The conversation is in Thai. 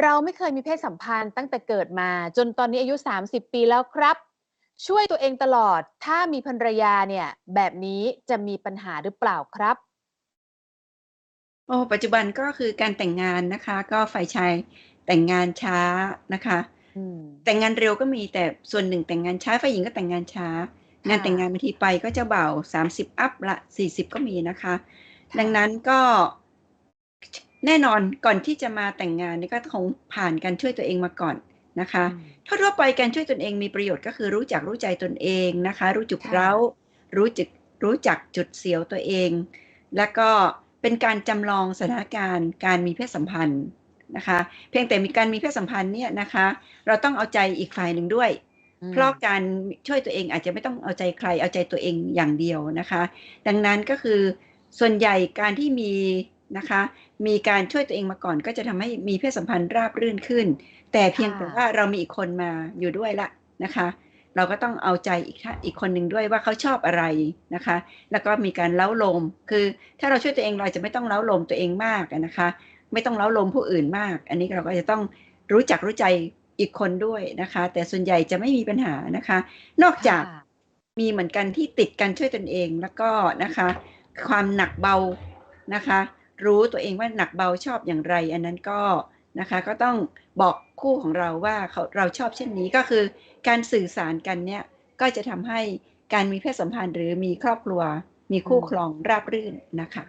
เราไม่เคยมีเพศสัมพันธ์ตั้งแต่เกิดมา จนตอนนี้อายุ 30 ปีแล้วครับ ช่วยตัวเองตลอด ถ้ามีภรรยาเนี่ย แบบนี้จะมีปัญหาหรือเปล่าครับ?โอ้ปัจจุบันก็คือการแต่งงานนะคะ ก็ฝ่ายชายแต่งงานช้านะคะ อืม แต่งงานเร็วก็มีแต่ส่วนหนึ่งแต่งงานช้าฝ่ายหญิงก็แต่งงานช้าคงาน่แต่งงานะบางทีไปก็เจ้าบ่าว30อัปละ40ก็มีนะคะคดั่งะนั้นก็ แน่นอนก่อนที่จะมาแต่งงานเนี่ยก็คงผ่านการช่วยตัวเองมาก่อนนะคะอืมทั่วๆไปการช่วยตนเองมีประโยชน์ก็คือรู้จักรู้ใจตนเองนะคะ รู้จุดค่เร้าะรู้จึกรู้จักจุดเสียวตัวเอง แล้วก็เป็นการจำลองสถานการณ์การมีเพศสัมพันธ์นะคะ เพียงแต่มีการมีเพศสัมพันธ์เนี่ยนะคะ เราต้องเอาใจอีกฝ่ายหนึ่งด้วยอืเพราะมการช่วยตัวเองอาจจะไม่ต้องเอาใจใครเอาใจตัวเองอย่างเดียวนะคะ ดังนั้นก็คือส่วนใหญ่การที่มี นะคะ มีการช่วยตัวเองมาก่อน ก็จะทำให้มีเพศสัมพันธ์ราบรื่นขึ้น แต่เพีคยง่แต่ว่าะเรามีอีกคนมาอยู่ด้วยแล้วนะคะ เราก็ต้องเอาใจอีกทอีกคนหนึ่งด้วยว่าเขาชอบอะไรนะคะ แล้วก็มีการเร้าโลม คือถ้าเราช่วยตัวเองเราจะไม่ต้องเร้าโลมตัวเองมากอะนะคะ ไม่ต้องเร้าโลมผู้อื่นมาก อันนี้เราก็จะต้องรู้จักรู้ใจอีกคนด้วยนะคะ แต่ส่วนใหญ่จะไม่มีปัญหานะคะ นอกค่จากะมีเหมือนกันที่ติดการช่วยตนเองแล้วก็นะคะ ความหนักเบานะคะ รู้ตัวเองว่าหนักเบาชอบอย่างไร อันนั้นก็นะคะก็ต้องบอกคู่ของเราว่าเขาเราชอบเช่นนี้ก็คือ การสื่อสารกันเนี่ยก็จะทำให้การมีเพศสัมพันธ์หรือมีครอบครัว มีอืคู่ครมองราบรื่นน่ะค่ะ